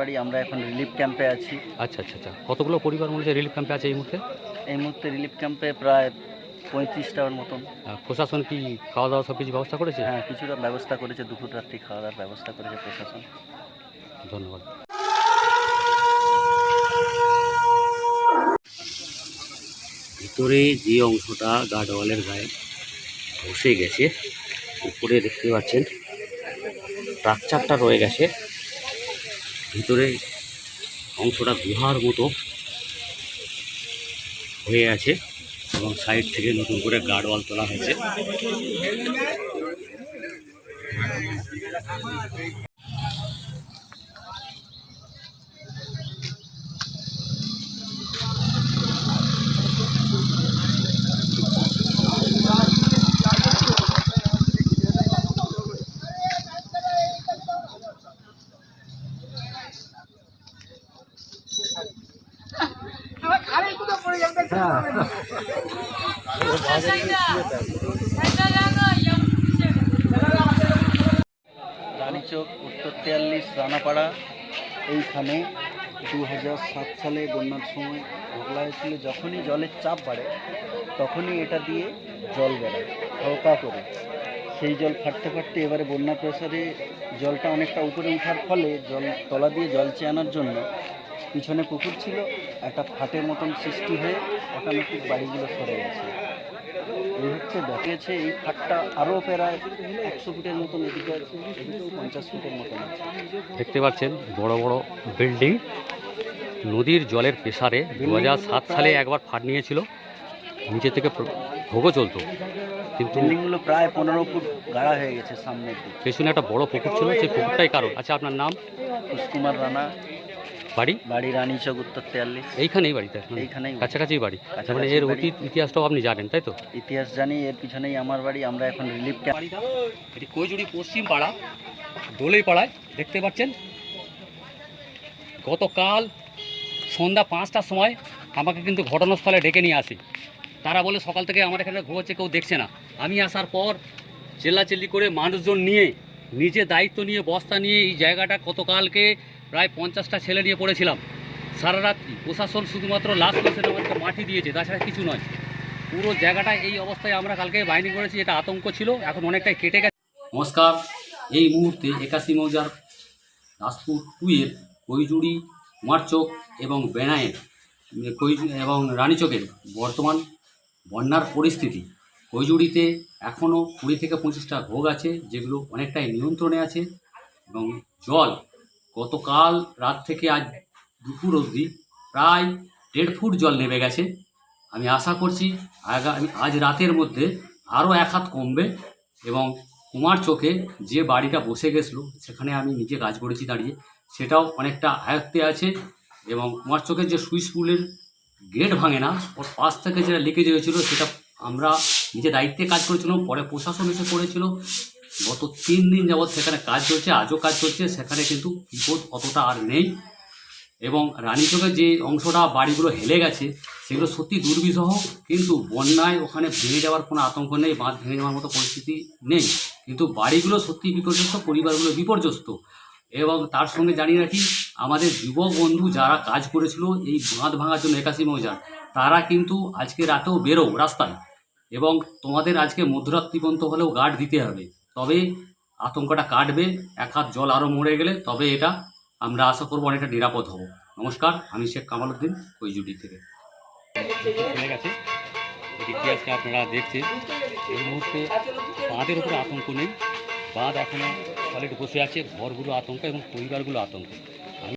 বাড়ি আমরা এখন রিলিফ ক্যাম্পে আছি। আচ্ছা আচ্ছা আচ্ছা। কতগুলো পরিবার মনে হচ্ছে রিলিফ ক্যাম্পে আছে এই মুহূর্তে? এই মুহূর্তে রিলিফ ক্যাম্পে প্রায় পঁয়ত্রিশটার মতন। প্রশাসন কি খাওয়া দাওয়া সব কিছু ব্যবস্থা করেছে? হ্যাঁ কিছুটা ব্যবস্থা করেছে দুপুর রাত্রি খাওয়া দাওয়ার ব্যবস্থা করেছে প্রশাসন। ধন্যবাদ। ভিতরে যে অংশটা গার্ডওয়ালের গায়ে বসে গেছে উপরে দেখতে পাচ্ছেন স্ট্রাকচারটা রয়ে গেছে। ভিতরে অংশটা গুহার মতো হয়ে আছে এবং সাইড থেকে নতুন করে গার্ডওয়াল তোলা হয়েছে। রানীচক, উত্তর তেয়াল্লিশ, রানাপাড়া। এইখানে দু সাত সালে বন্যার সময় ঘোগলা হয়েছিল। যখনই জলের চাপ বাড়ে, তখনই এটা দিয়ে জল বেড়ায় হালকা করে। সেই জল ফাটতে ফাটতে এবারে বন্যা প্রেসারে জলটা অনেকটা উপরে ওঠার ফলে জল, তলা দিয়ে জল চেয়ানোর জন্য পিছনে পুকুর ছিল একটা ফাটের মতন সৃষ্টি হয়ে অটোমেটিক বাড়িগুলো সরে গেছে। এই হচ্ছে দেখিয়েছে এই ফাটটা আরও প্রায় একশো ফুটের মতন এদিকে আছে এদিকেও পঞ্চাশ ফুটের মতন আছে। দেখতে পাচ্ছেন বড় বড় বিল্ডিং। নদীর জলের প্রেসারে দু সাত সালে একবার ফাট নিয়েছিল। নিচে থেকে ভোগও চলতো। কিন্তু বিল্ডিংগুলো প্রায় পনেরো ফুট গাড়া হয়ে গেছে সামনের দিকে। পেছনে একটা বড় পুকুর ছিল সেই পুকুরটাই কারণ। আচ্ছা আপনার নাম? কুসকুমার রানা। বাড়ি? বাড়ি রানীচক উত্তর তেয়াল্লিশ। এইখানেই বাড়িতে এইখানেই কাছাকাছি বাড়ি? মানে এর। অতীত ইতিহাসটাও আপনি জানেন তাই তো? ইতিহাস জানি এর পিছনেই আমার বাড়ি আমরা এখন রিলিফ ক্যাম্প এটি কৈজুড়ি পশ্চিম পাড়া দোলেই পাড়ায় দেখতে পাচ্ছেন? গতকাল সন্ধ্যা পাঁচটার সময় আমাকে কিন্তু ঘটনাস্থলে ডেকে নিয়ে আসে। তারা বলে সকাল থেকে আমার এখানে ঘুরছে কেউ দেখছে না। আমি আসার পর চেল্লাচেল্লি করে মানুষজন নিয়ে নিজে দায়িত্ব নিয়ে বস্তা নিয়ে এই জায়গাটা গতকালকে প্রায় পঞ্চাশটা ছেলে নিয়ে পড়েছিলাম। সারা রাত্রি প্রশাসন শুধুমাত্র লাস্ট পেশেন্ট আমাদেরকে মাটি দিয়েছে, তাছাড়া কিছু নয়। পুরো জায়গাটা এই অবস্থায় আমরা কালকে বাইন্ডিং করেছি, এটা আতঙ্ক ছিল, এখন অনেকটাই কেটে গেছে। নমস্কার, এই মুহূর্তে একাশি মৌজার দাসপুর টুয়ের কৈজুড়ি কুমারচক এবং বেনায়ের কই এবং রানীচকের বর্তমান বন্যার পরিস্থিতি। কৈজুড়িতে এখনও কুড়ি থেকে পঁচিশটা ভোগ আছে, যেগুলো অনেকটাই নিয়ন্ত্রণে আছে এবং জল গতকাল রাত থেকে আজ দুপুর অবধি প্রায় দেড় ফুট জল নেমে গেছে। আমি আশা করছি আগামী আজ রাতের মধ্যে আরও এক হাত কমবে এবং কুমার চোখে যে বাড়িটা বসে গেছিল, সেখানে আমি নিজে কাজ করেছি দাঁড়িয়ে, সেটাও অনেকটা আয়ত্তে আছে এবং কুমার চোখের যে সুইচ পুলের গেট ভাঙে না, ওর পাশ থেকে যেটা লিকেজ হয়েছিল, সেটা আমরা নিজে দায়িত্বে কাজ করেছিলাম, পরে প্রশাসন এসে করেছিল। গত তিন দিন যাবৎ সেখানে কাজ চলছে, আজও কাজ চলছে, সেখানে কিন্তু বিপদ অতটা আর নেই। এবং রানীচকের যে অংশটা, বাড়িগুলো হেলে গেছে, সেগুলো সত্যি দুর্বিষহ, কিন্তু বন্যায় ওখানে ভেঙে যাওয়ার কোনো আতঙ্ক নেই, বাঁধ ভেঙে যাওয়ার মতো পরিস্থিতি নেই। কিন্তু বাড়িগুলো সত্যি বিপর্যস্ত, পরিবারগুলো বিপর্যস্ত। এবং তার সঙ্গে জানিয়ে রাখি আমাদের যুবক বন্ধু যারা কাজ করেছিল, এই বাঁধ ভাঙার জন্য একাশি মৌজার, তারা কিন্তু আজকে রাতেও বেরো রাস্তায়। এবং তোমাদের আজকে মধ্যরাত্রি পর্যন্ত হলেও গার্ড দিতে হবে। তবে আতঙ্কটা কাটবে, এক হাত জল আরও মরে গেলে তবে এটা আমরা আশা করব অনেকটা নিরাপদ হব। নমস্কার, আমি শেখ কামাল উদ্দিন কৈজুটি থেকে। ইতিহাসটা আপনারা দেখছেন, এই মুহূর্তে বাঁধের উপরে আতঙ্ক নেই। বাঁধ এখনও সলিড বসে আছে, ঘরগুলো আতঙ্ক এবং পরিবারগুলো আতঙ্ক।